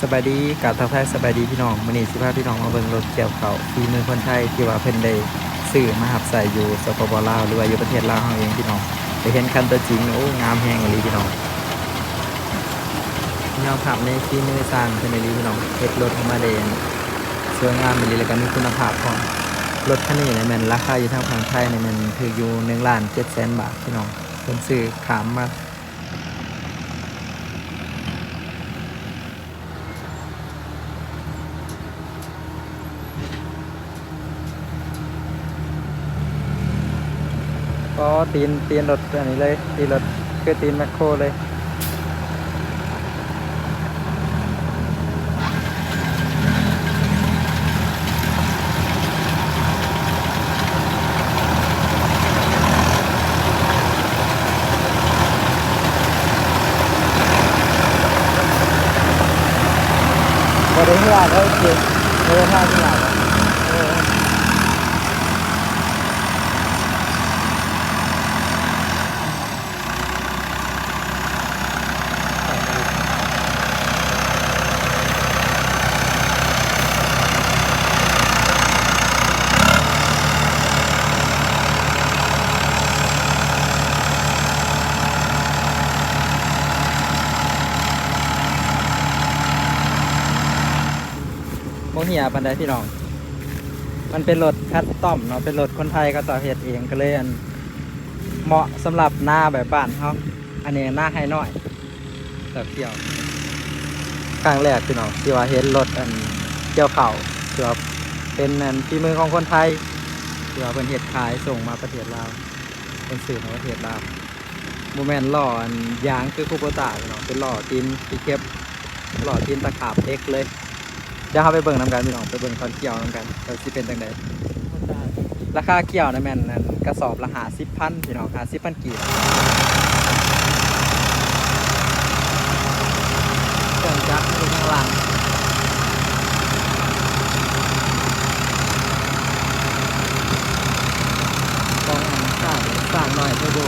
สบายดีกาบทักทายสบายดีพี่น้องมือนี้สิพาพี่น้องมาเบิ่งรถเกี่ยวเขาวฝีมือคนไทยที่ว่าเพิ่นได้ซื้อมาหับใส่อยู่สปปลาวหรือว่าอยู่ประเทศลาวเฮาเองพี่น้องได้เห็นคันตัวจริงโอ้งามแฮงอีหลีพี่น้องพี่น้องขับในฝีมือสร้างเพิ่นอีหลีพี่น้องเฮ็ดรถมาได้สวยงามอีหลีแล้วก็มีคุณภาพพร้อมรถคันนี้เนี่ยม่นราคาอยู่ทางฝั่งไทยเนี่ยมันคืออยู่1ล้าน7แสนบาทพี่น้องเพิ่นซื้อขามมา ก็ตีนตีนรถอันนี้เลยตีนรถคือตีนแมคโครเลยบริเวณเลยเก็บเออท่าที่ไหน เหียปันไดพี่น้อง มันเป็นรถคัสตอมเนาะเป็นรถคนไทยก็ต่อเหตุเองก็เลยอันเหมาะสำหรับหน้าแบบบ้านเขาอันนี้หน้าให้น้อยแบบเกี่ยวครั้งแรกพี่น้องที่ว่าเห็นรถอันเกี่ยวเข่าที่ว่าเป็นอันฝีมือของคนไทยที่ว่าเป็นเหตุขายส่งมาประเทศลาวเป็นสื่อของประเทศลาวโมเมนต์หล่ออันยางคือคูโบตาพี่น้องเป็นหล่อตีนที่เก็บล่อตีนตะขาบเล็กเลย เดี๋ยวเราไปเบิ่งน้ำกันพี่น้องไปเบิ่งตอนเกี่ยวน้ำกันว่าสิเป็นจังไดราคาเกี่ยวนะแม่นนั่นกระสอบละหาสิบพันพี่น้องหาสิบพันกีบเครื่องจักรอยู่ข้างหลังกองอันสร้างสร้างหน่อยเพื่อดู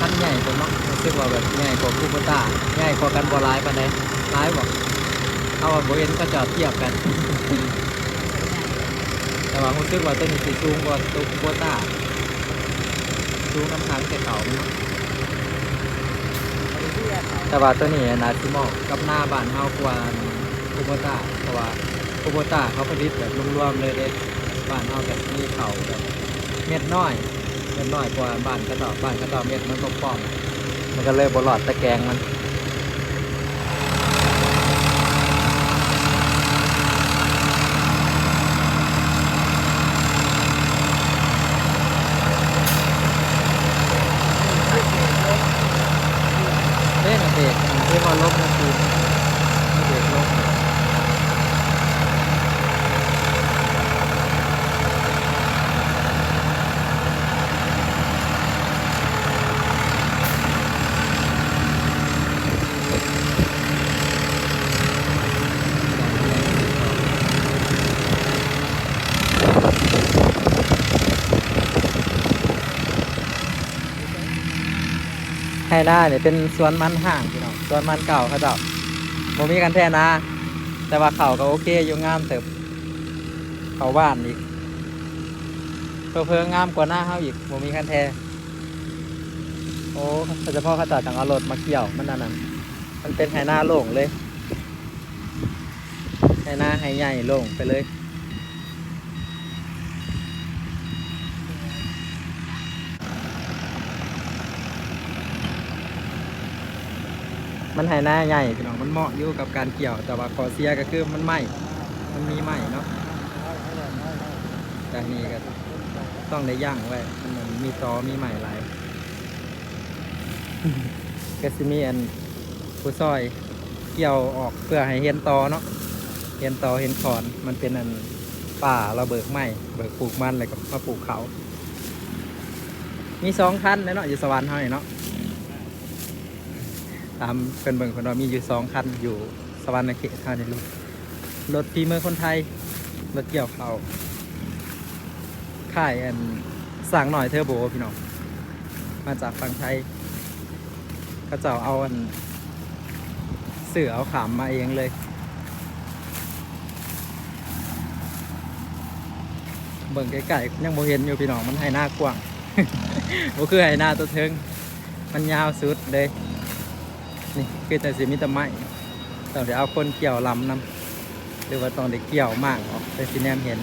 คัน ใหญ่ผมเนาะรู้สึกว่าแบบใหญ่กว่าคูโบต้าใหญ่กว่ากันบ่ร้ายปานใดร้ายบอกเอาว่าบ่เห็นก็จอดเทียบกัน แต่ว่ารู้สึกว่าตัวนี้สิสูงกว่าตัวคูโบต้าสูงน้ำทางแต่เก่ามันเนาะแต่ว่าตัวนี้นาซิมอกับหน้าบ้านเฮากว่าคูโบต้าเพราะว่าคูโบต้าเขาผลิตแบบรวมๆเลยเด้บ้านเฮาแบบมีเขาแบบเม็ดน้อย ม็ดน้อยกว่าบ้านกระต่อบ้านกระต่อเม็ดมันก็ป้อมมันก็เลยบลอดตะแกรงมันเล่นเบรกที่พอลบนั่นคือเบรกลบ ไฮ หน้าเนี่ยเป็นสวนมันห่างพี่น้องสวนมันเก่าเขาเจ้าบ่มีกันแท้นะ แต่ว่าเขาก็โอเคอยู่งามเติบเขาบ้านอีกเพิ่เพิ่งงามกว่าหน้าเฮาอีกบ่มีกันแท้โอ้เขาเฉพาะเขาจ้าจังเอารถมาเกี่ยวมันนั่นน่ะมันเป็นไฮหน้าโล่งเลยไฮหน้าไฮใหญ่โล่งไปเลย มันไฮหน้าใหญ่พี่น้องมันเหมาะอยู่กับการเกี่ยว แต่ว่าขอเสียก็คือมันไหมมันมีไหมเนาะแต่นี่ก็ต้องได้ย่างไว้มันมีตอมีไหมหลายก็สิมีอันผู้ซอยเกี่ยวออกเพื่อให้เห็นตอเนาะเห็นตอเห็นขอนมันเป็นอันป่าเราเบิกไม้เบิกปลูกมันอะไรก็มาปลูกเขา มีสองคันแล้วเนาะอยู่สวรรค์เท่านี้เนาะ ตามเป็นเบิ่งคนเรามีอยู่สองคันอยู่สวรรค์เขตท่าในรถรถฟีเมืองคนไทย รถเกี่ยวเขาค่ายอันสั่งหน่อยเทอร์โบพี่น้อง มาจากฝั่งไทยเขาเจ้าเอาอัน เสือเอาขามมาเองเลยเบิ่งไกลๆยังโบเห็นอยู่พี่น้องมันให้หน้ากว้างบ่คือให้หน้าตัวเทิงมันยาวสุดเลย นี่คือแต่สิมีแต่ไม้ต้องเดี๋ยวเอาคนเกี่ยวลำนำหรือว่าต้องเด้เกี่ยวมากออกไปสิแนมเห็น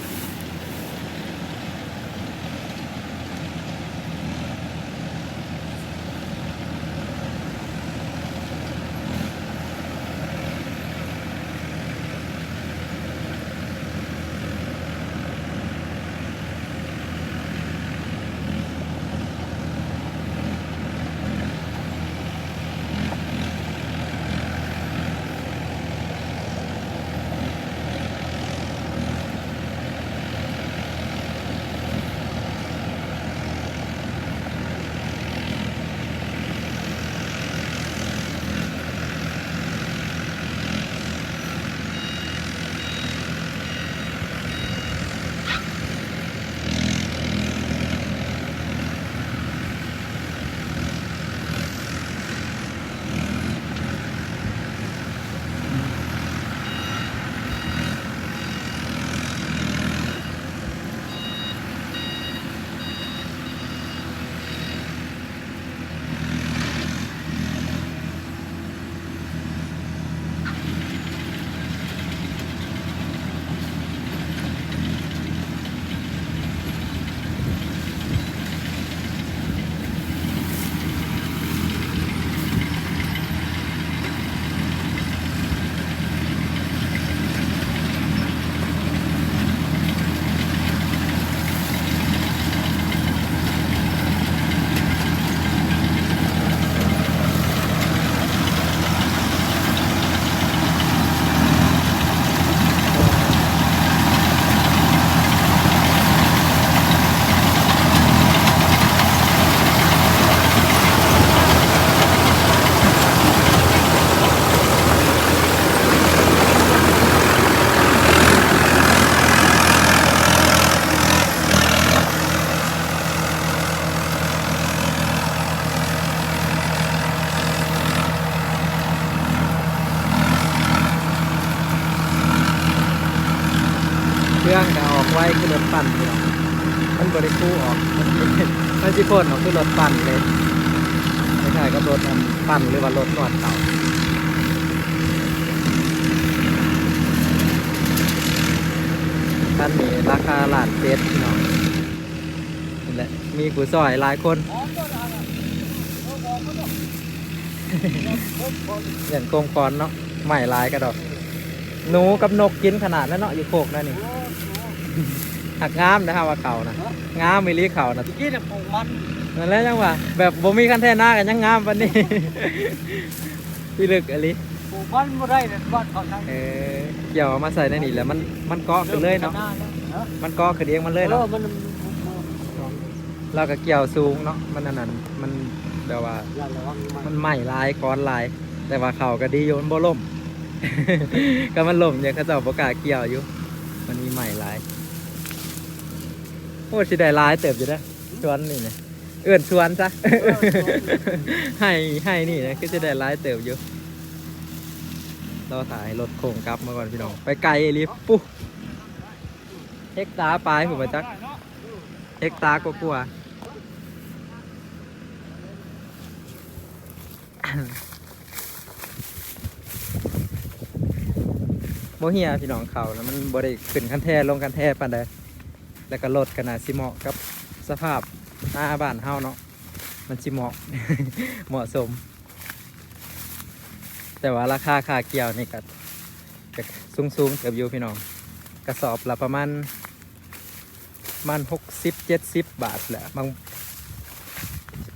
เครื่องก็ออกไว้คือรถปั่นพี่น้องมันบริคู่ออกมันมันสิพ่นออกคือรถปั่นเลยไม่ใช่ก็รถอันปั่นหรือว่ารถนวดเก่าท่านนี้ราคาหลานเจ็ดพี่น้องนี่แหละมีกูซอยหลายคนอย่างโกงคอนเนาะใหม่ลายกระดอกหนูกับนกกินขนาดนั้นเนาะอยู่โคกนั่นนี่ หักงามนะครับว่าเขานะงามมิลีเขานะเมื่อกี้เนี่ยปลูกมันนั่นแหละจังหวะแบบบ่มีคันแท่หน้ากันยังงามปานนี้ พี่ลึกอะไรปลูกมันไม่ได้เนี่ยบ้านเขาทางเออเกี่ยวเอามาใส่ในนี่แหล้วมันมันเกาะขึ้นเลยเนาะมันเกาะขึ้นเองมันเลยเอเนาะอมันเราก็เกี่ยวสูงเนาะมันนั่นนะมันแบบว่าอย่าระวังมัมันนใหม่ลายก้อนลาย แต่ว่าเขาก็ดีอยู่มันบ่ล่มก็มันล่มอย่างเขาเจ้าประกล้าศเกี่ยวอยู่ มันมีใหม่ลาย โอ้สิได้ลายเติบอยู่นะชวนนี่เนี่ยเอื่นชวนซะให้ให้นี่นะก็จะได้ลายเติบอยู่เราถ่ายรถโค้งกลับมาก่อนพี่น้อง ไปไกลอีหลิฟปุ๊เฮกตาร์ปลายผมมาจักเฮกตาร์กลัวโมเฮียพี่น้องเขาแล้วมันบริขึ้นคันแท่ลงคันแท่ปานใด แล้วก็รถกันนาสิเหมาะกับสภาพหน้าบ้านเฮาเนาะมันสิเหมาะเหมาะสม แต่ว่าราคาค่าเกี่ยวนี่ก็กสูงสูงๆเกือบอยู่พี่น้องกระสอบละประมาณมันหกสิบเจ็ดสิบบาทแหละบาง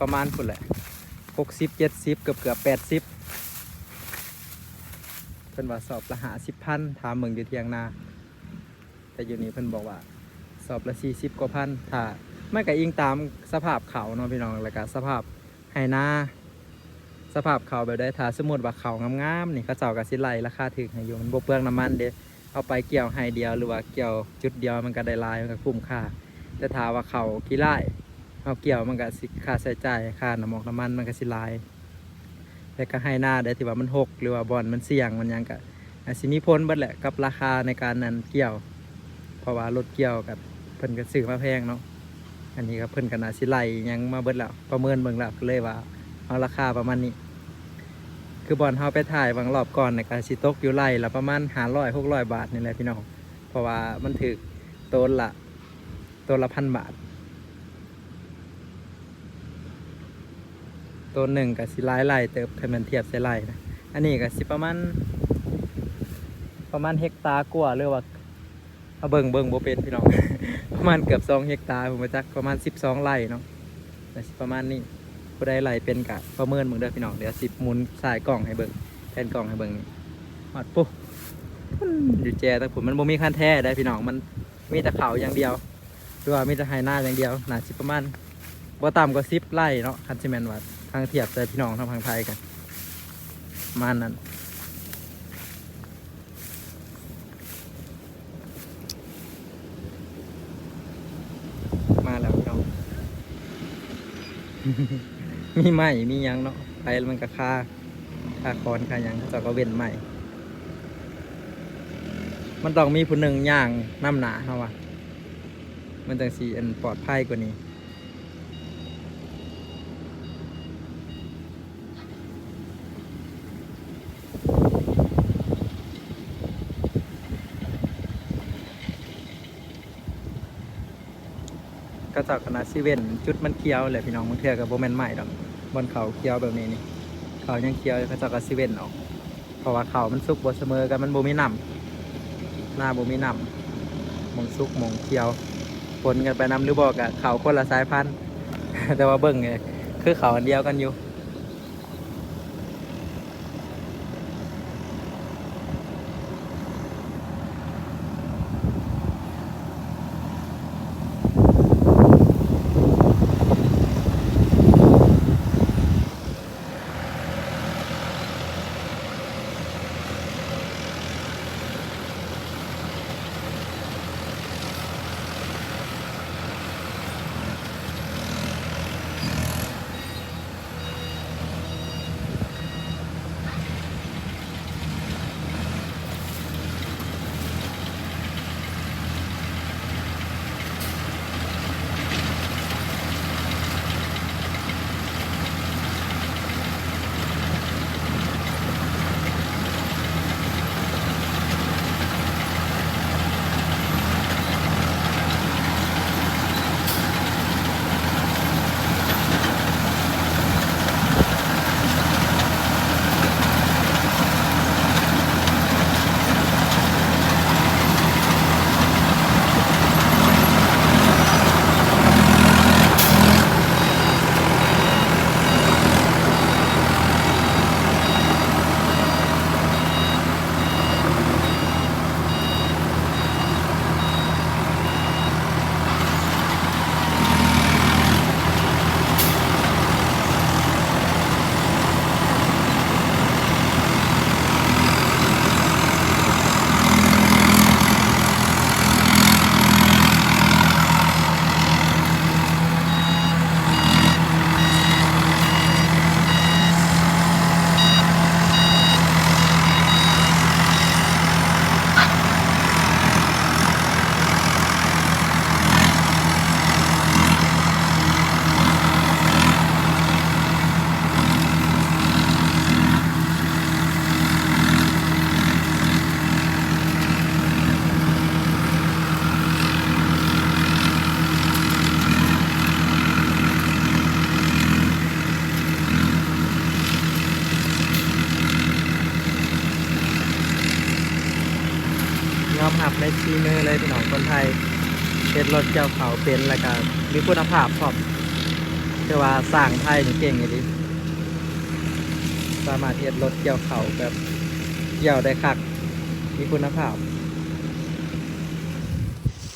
ประมาณพุ่นแหละหกสิบเจ็ดสิบเกือบเกือบแปดสิบเพิ่นว่าสอบละหาสิบพันถามเมืองอยู่เทียงนาแต่อยู่นี้เพิ่นบอกว่า อบละสี่สิบกว่าพันถ้าไม่ก็อิงตามสภาพเขาเนาะพี่น้องแล้วก็สภาพไหนาสภาพเขาแบบได้ถ้าสมมติว่าเขางามๆนี่เขาเจ้าก็สิไลราคาถึกให้อยู่มันบ่เปลืองน้ำมันเด้เอาไปเกี่ยวให้เดียวหรือว่าเกี่ยวจุดเดียวมันก็ได้ลายมันก็คุ้มค่าแต่ถ้าว่าเขาขี้ไล่เอาเกี่ยวมันก็สิค่าใช้จ่ายค่าน้ำมอกน้ำมันมันก็สิลายแล้วก็ให้หน้าได้ที่ว่ามันหกหรือว่าบอลมันเสี่ยงมันยังก็อาจสิมีผลเบิดแหละกับราคาในการนั้นเกี่ยว เพราะว่ารถเกี่ยวกับ พิ่นก็ซื้อมาแพงเนาะอันนี้ก็เพิ่นก็น่าสิไล่ยังมาเบิดแล้วประเมินเบิ่งแล้วก็เลยว่าเอาราคาประมาณนี้ คือบอลเฮาไปถ่ายบางรอบก่อนในการสิตกอยู่ไล่ละประมาณ500 600บาทนี่แหละพี่น้องเพราะว่ามันถึกต้นละต้นละพันบาท ตัวหนึ่งกับสิหลไร่เติบถ้มันเทียบใส่ไร่นะอันนี้ก็สิประมาณประมาณเฮกตาร์กว่าหรือว่า เอาเบิ่งเบิ่งโบเป็นพี่น้อง ประมาณเกือบสองเฮกตาร์ผมมาจักประมาณสิบสองไร่เนาะแต่ประมาณนี้ผู้ใดไร่เป็นกะประเมินเบิ่งเด้อพี่น้องเดี๋ยวสิบหมุนสายกล่องให้เบิ่งแทนกล่องให้เบิ่งหอดปุ๊บอยู่แจแต่ผมมันบ่มีคันแท้ได้พี่น้องมันมีแต่เขาอย่างเดียวหรือว่ามีแต่ไฮน้าอย่างเดียวหนาสิประมาณบ่ต่ำกว่าสิบไร่เนาะคันซิแมนวัดทางเทียบแต่พี่น้องทางทางไทยกัน มานั้น มาแล้วพี่น้อง มีใหม่มียังเนาะไปมันก็ค่าค่าคอนค่ายังเจาก็เว้นใหม่มันต้องมีผู้หนึ่งย่างน้ำหนาเขาวะมันจังสีอันปลอดภัยกว่านี้็จากคณะซีเว่นจุดมันเคี้ยวแหละพี่น้องบางเทื่อกับโบแมนใหม่ดอกบนเขาเคี้ยวแบบนี้นี่เขายังเคี้ยวก็จากกับซีเว่นออกเพราะว่าเขามันซุกบเสมอกันมันโบมีน้ำหน้าโบมีน้ำมองซุกมองเคี้ยวปนกันไปน้ำหรือบอกอะเขาคนละสายพันธุ์แต่ว่าเบิ่งไงคือเขาอันเดียวกันอยู่ ยอมหับในซีมือเลยพี่น้องคนไทยเป็นรถเจ้าเขาเป็นแล้วก็มีคุณภาพพร้อมแต่ว่าสร้างไทยนี่เก่งอย่างนี้สามารถเทียรถเกี่ยวเขาแบบเกี่ยวได้คัก มีคุณภาพ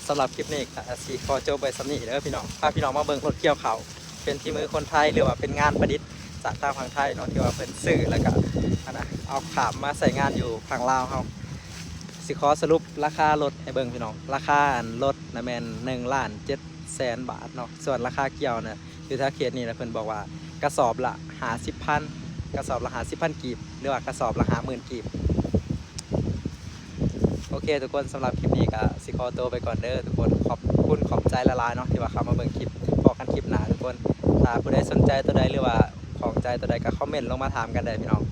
สำหรับคลิปนี้ก็สีขอจบไปสำนีเด้อพี่น้องพาพี่น้องมาเบิ่งรถเกี่ยวเขาเป็นที่มือคนไทยหรือว่าเป็นงานประดิษฐ์จากทางฝั่งไทยเนาะที่ว่าเป็นสื่อแล้วก็อันนะเอาขามมาใส่งานอยู่ฝั่งลาวเขา สิขอสรุปราคารถให้เบิ่งพี่น้อง ราคารถนะแมนหนึ่งล้านเจ็ดแสนบาทเนาะ ส่วนราคาเกี่ยวเนี่ยอยู่ท่าเขตนี่นะเพิ่นบอกว่ากระสอบละหาสิบพันกระสอบละหาสิบพันกีบ หรือว่ากระสอบละหาหมื่นกีบ โอเค ทุกคนสำหรับคลิปนี้ก็สิขอตัวไปก่อนเด้อทุกคน ขอบคุณขอบใจละลายเนาะที่ว่าเข้ามาเบิ่งคลิปพอกันคลิปหนาทุกคน ถ้าผู้ใดสนใจตัวใดหรือว่าของใจตัวใดก็คอมเมนต์ลงมาถามกันได้พี่น้อง